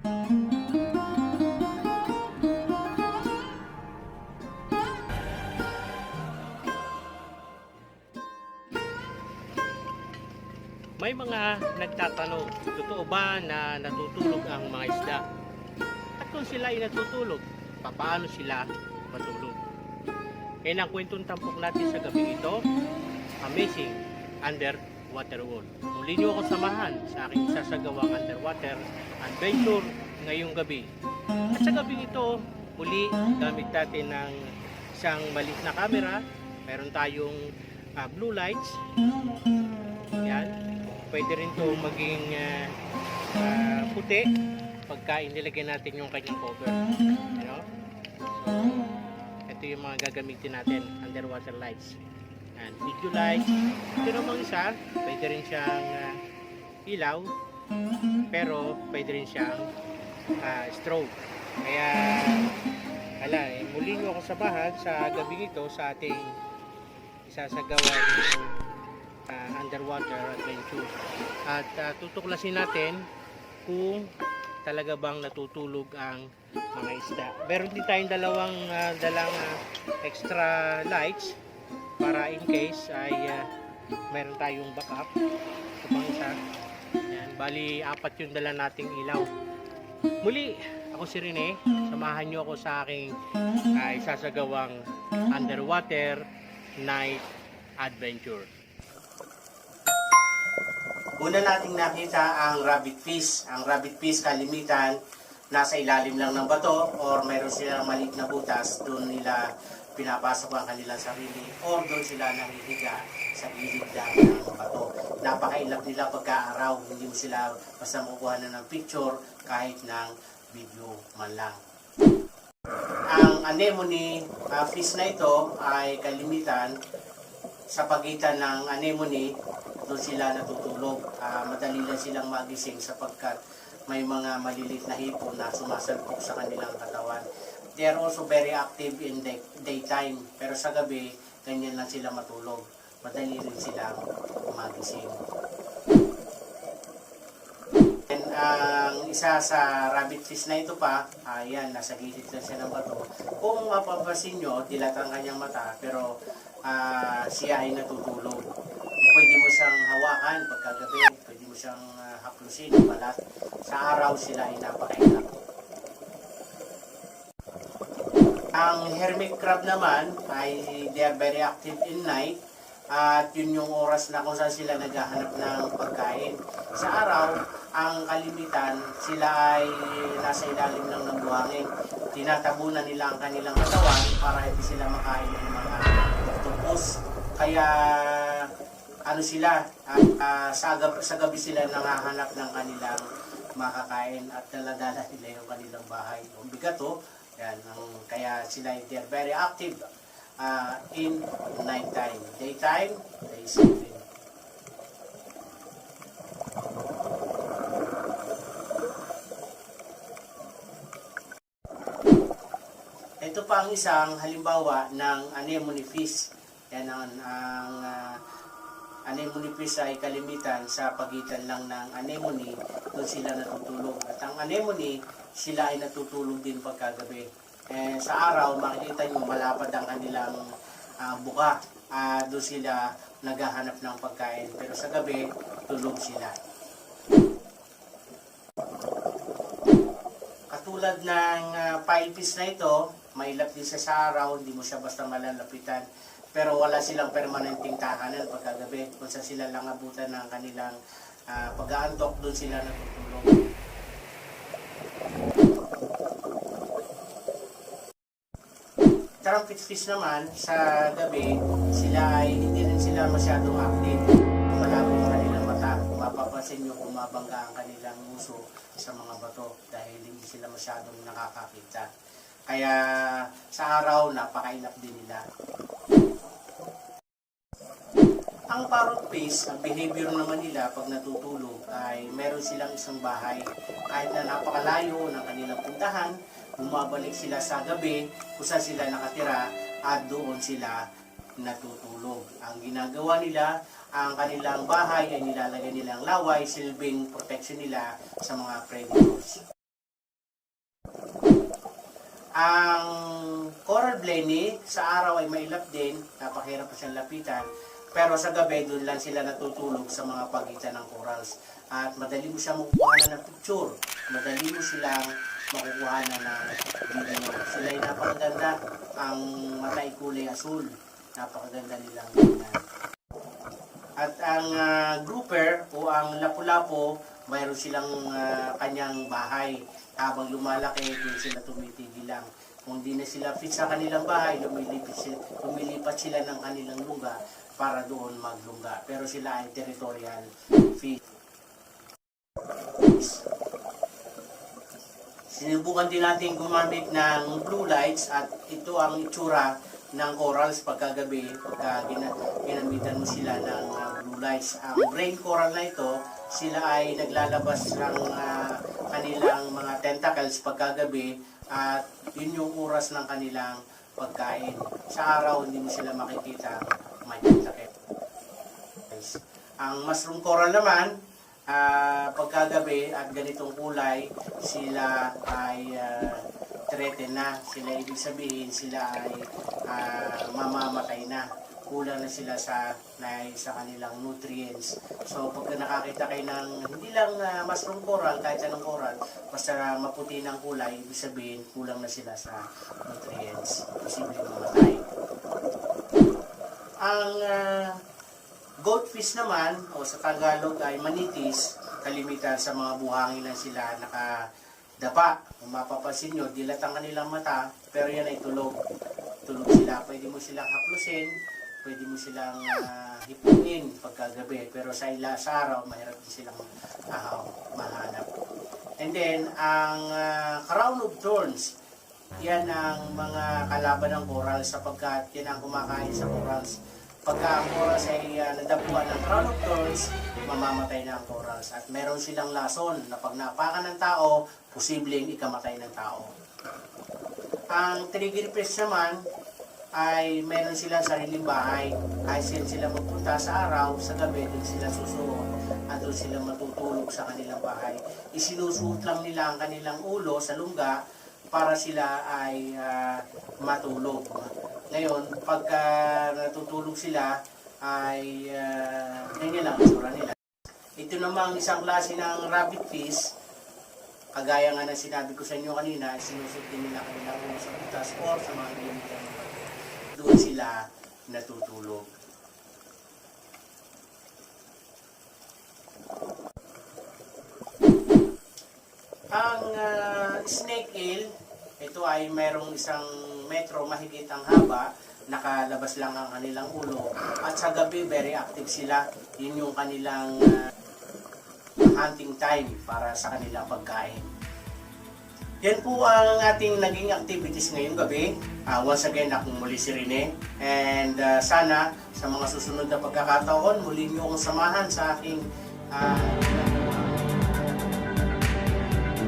May mga nagtatanong, totoo ba na natutulog ang mga isda? At kung sila ay natutulog, paano sila matulog? Yan ang kwentong tampok natin sa gabi ito, Amazing Underwater World. Muli niyo ako samahan sa aking sasagawang underwater adventure ngayong gabi. At sa gabi ito, muli gamit natin ng isang maliit na camera. Meron tayong ah, blue lights. Yan. Pwede rin to maging ah, ah, puti pagka inilagay natin yung kanyang cover. You know? So, ito yung mga gagamitin natin, underwater lights. And video lights. Ito namang isa, pwede rin siyang ah, ilaw, pero pwede rin siyang ah, strobe. Kaya, ala, eh, muli nyo ako sabahan sa gabi ito sa ating isasagawa ng ah, underwater adventure. At ah, tutuklasin natin kung talaga bang natutulog ang mga isda. Meron din tayong dalawang ah, dalang ah, extra lights para in case ay ah, meron tayong backup. Ito pang isa. Yan, bali apat yung dala nating ilaw. Muli, ako si Rene. Samahan nyo ako sa aking uh, isasagawang underwater night adventure. Una nating nakita ang rabbit fish. Ang rabbit fish kalimitan nasa ilalim lang ng bato or mayroon silang maliit na butas doon nila pinapasok ang kanilang sarili or doon sila nahihiga sa gilid lang ng bato. Napakailap nila pagka-araw. Hindi mo sila basta makukuha na ng picture kahit ng video man lang. Ang anemone uh, fish na ito ay kalimitan sa pagitan ng anemone doon sila natutulog. Ah, madali lang silang magising sapagkat may mga maliliit na hipon na sumasalpok sa kanilang katawan. They are also very active in day, daytime, pero sa gabi, ganyan lang sila matulog. Madali rin silang magising. And ang isa sa rabbit fish na ito pa, ayan, nasa gilid lang siya ng bato. Kung mapapansin nyo, dilat ang kanyang mata, pero ah, siya ay natutulog. Pwede mo siyang hawakan pagkagabi, pwede mo siyang ah, haplusin, balat. Sa araw sila ay napakainap. Ang hermit crab naman ay they are very active in night at yun yung oras na kung saan sila naghahanap ng pagkain. Sa araw, ang kalimitan, sila ay nasa ilalim ng buhangin. Tinatabunan nila ang kanilang katawan para hindi sila makain ng mga tupos. Kaya ano sila, ah, ah, sa, gab- sa gabi sila nangahanap ng kanilang makakain at daladala nila yung kanilang bahay. Ang bigat oh, yan, ang, kaya sila they are very active ah, in nighttime. Daytime, they sleeping. Ito pa ang isang halimbawa ng anemone fish. Yan ang, ang ah, anemone fish ay kalimitan sa pagitan lang ng anemone doon sila natutulog. At ang anemone, sila ay natutulog din pagkagabi. Eh, sa araw, makikita nyo malapad ang kanilang ah, buka. Ah, doon sila naghahanap ng pagkain. Pero sa gabi, tulog sila. Katulad ng uh, pile fish na ito, mailap din siya sa araw, hindi mo siya basta malalapitan. Pero wala silang permanenteng tahanan pagkagabi. Kung saan sila lang abutan ng kanilang ah, pag-aantok, doon sila natutulog. Trumpet fish naman, sa gabi, sila ay hindi rin sila masyadong active. Malabo yung kanilang mata. Kung mapapansin nyo, bumabangga ang kanilang muso sa mga bato dahil hindi sila masyadong nakakakita. Kaya sa araw, napakainap din nila. Ang parrot fish, ang behavior naman nila pag natutulog ay meron silang isang bahay. Kahit na napakalayo ng kanilang puntahan, bumabalik sila sa gabi kung saan sila nakatira at doon sila natutulog. Ang ginagawa nila, ang kanilang bahay ay nilalagay nilang laway, silbing protection nila sa mga predators. Ang coral blenny sa araw ay mailap din, napakahirap pa siyang lapitan. Pero sa gabi, doon lang sila natutulog sa mga pagitan ng corals. At madali mo siya makukuha ng picture. Madali mo silang makukuha na ng video. Sila ay napakaganda. Ang mata ay kulay asul. Napakaganda nilang tingnan. At ang ah, grouper o ang lapu-lapo, mayroon silang ah, kanyang bahay. Habang lumalaki, doon sila tumitigil lang. Kung di na sila fit sa kanilang bahay, lumilipat sila, lumilipat sila ng kanilang lungga para doon maglungga. Pero sila ay territorial fish. Sinubukan din natin gumamit ng blue lights at ito ang itsura ng corals pagkagabi pagka gina, ginamitan mo sila ng uh, blue lights. Ang brain coral na ito, sila ay naglalabas ng uh, kanilang mga tentacles pagkagabi at yun yung oras ng kanilang pagkain. Sa araw, hindi mo sila makikita tentacles. Ang mushroom coral naman, ah pagkagabi at ganitong kulay, sila ay uh, threatened na. Sila ibig sabihin, sila ay ah, mamamatay na. Kulang na sila sa na, sa kanilang nutrients. So pag nakakita kayo ng hindi lang ah, mushroom coral, kahit anong coral, basta maputi ng kulay, ibig sabihin kulang na sila sa nutrients. Posibleng mamatay. Ang ah, goldfish naman, o sa Tagalog ay manitis, kalimitan sa mga buhangin na sila nakadapa. Kung mapapansin nyo, dilat ang kanilang mata, pero yan ay tulog. Tulog sila. Pwede mo silang haplusin, pwede mo silang hipuin pagkagabi. Pero sa ila sa araw, mahirap din silang ah, mahanap. And then, ang ah, crown of thorns, yan ang mga kalaban ng coral sapagkat yan ang kumakain sa corals. Pagka ang corals ay uh, nadapuan ng crown of thorns, mamamatay na ang corals. At meron silang lason na pag napakan ng tao, posibleng ikamatay ng tao. Ang triggerfish naman ay meron silang sariling bahay. Kahit sila sila magpunta sa araw, sa gabi, doon sila susuot at doon sila matutulog sa kanilang bahay. Isinusuot lang nila ang kanilang ulo sa lungga para sila ay ah, matulog. Ngayon, pagka natutulog sila, ay uh, ganyan lang ang tsura nila. Ito namang isang klase ng rabbit fish, kagaya nga ng sinabi ko sa inyo kanina, sinusot din nila kanilang ulo sa butas or sa mga limitan. Sila natutulog. Ang ah, snake eel, ito ay mayroong isang metro mahigit ang haba, nakalabas lang ang kanilang ulo. At sa gabi, very active sila. Yun yung kanilang ah, hunting time para sa kanilang pagkain. Yan po ang ating naging activities ngayong gabi. Ah, once again, ako muli si Rene. And ah, sana sa mga susunod na pagkakataon, muli niyo akong samahan sa aking ah,